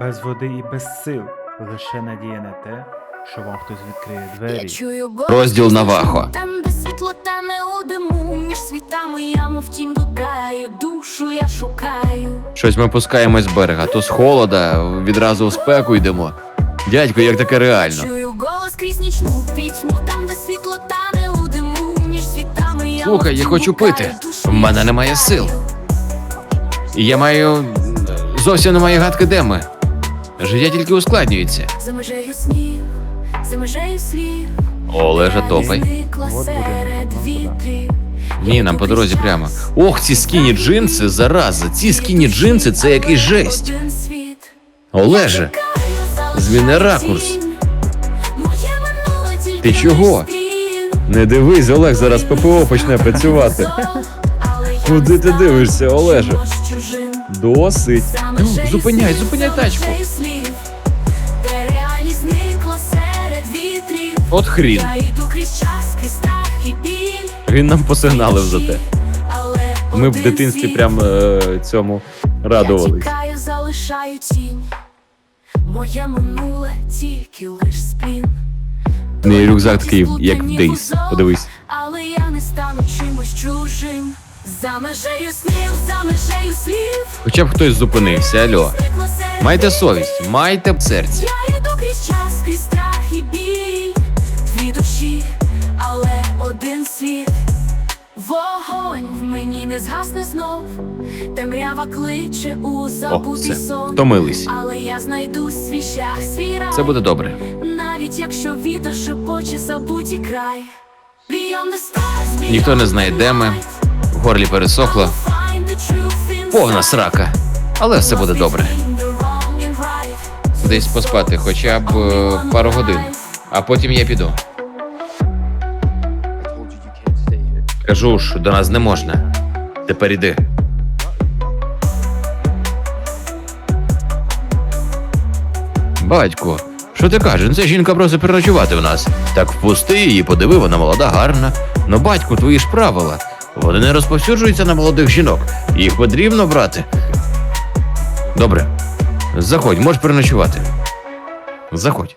без води і без сил. Лише надія на те, що вам хтось відкриє двері. чую Розділ Навахо. Там, де світло та не у диму Між світами я мов тінь блукаю Душу я шукаю Щось ми пускаємось з берега, то з холода, відразу в спеку йдемо. Дядько, як таке реально? Чую голос крізь нічну пітьму Там, де світло та не у диму Між світами я Слухай, мов я хочу блукаю, пити. душу В я мене немає шукаю. сил. І я маю. зовсім немає гадки, де ми. Життя тільки ускладнюється. За межею снів, за межею слів Олежа, топай. Ні, нам по дорозі прямо. Ох, ці скіні джинси, зараза, ці скіні джинси це якийсь жесть. Олеже, зміни ракурс. Ти чого? Не дивись, Олег, зараз ППО почне працювати. Куди ти дивишся, Олеже? Досить. Ну, Зупиняй, зупиняй тачку. От хрін. Він нам посигналив за те. Ми в дитинстві прям е, цьому радувались. залишаю тінь. Моє минуле тільки лиш спін. Мій рюкзак такий, як Дейс. Подивись. Але я не стану чимось чужим. За межею снів, за межею слів. Хоча б хтось зупинився, альо. Майте совість, майте серце. Я йду крізь час, крізь страх і біль. Дві душі, але один світ. Вогонь в мені не згасне знов. Темрява кличе у О, забутий сон. Втомились. Але я знайду свій шлях, свій рай. Це буде добре. Навіть якщо вітер шепоче забутій край. Beyond the stars, Ніхто не знає, де ми. В горлі пересохло. Повна срака. Але все буде добре. Десь поспати хоча б е, пару годин. А потім я піду. Кажу ж, до нас не можна. Тепер іди. Батько, що ти кажеш? Ця жінка просить переночувати в нас. Так впусти її, подиви, вона молода, гарна. Ну, батьку, твої ж правила. Вони не розповсюджуються на молодих жінок. Їх потрібно брати. Добре. Заходь, можеш переночувати. Заходь.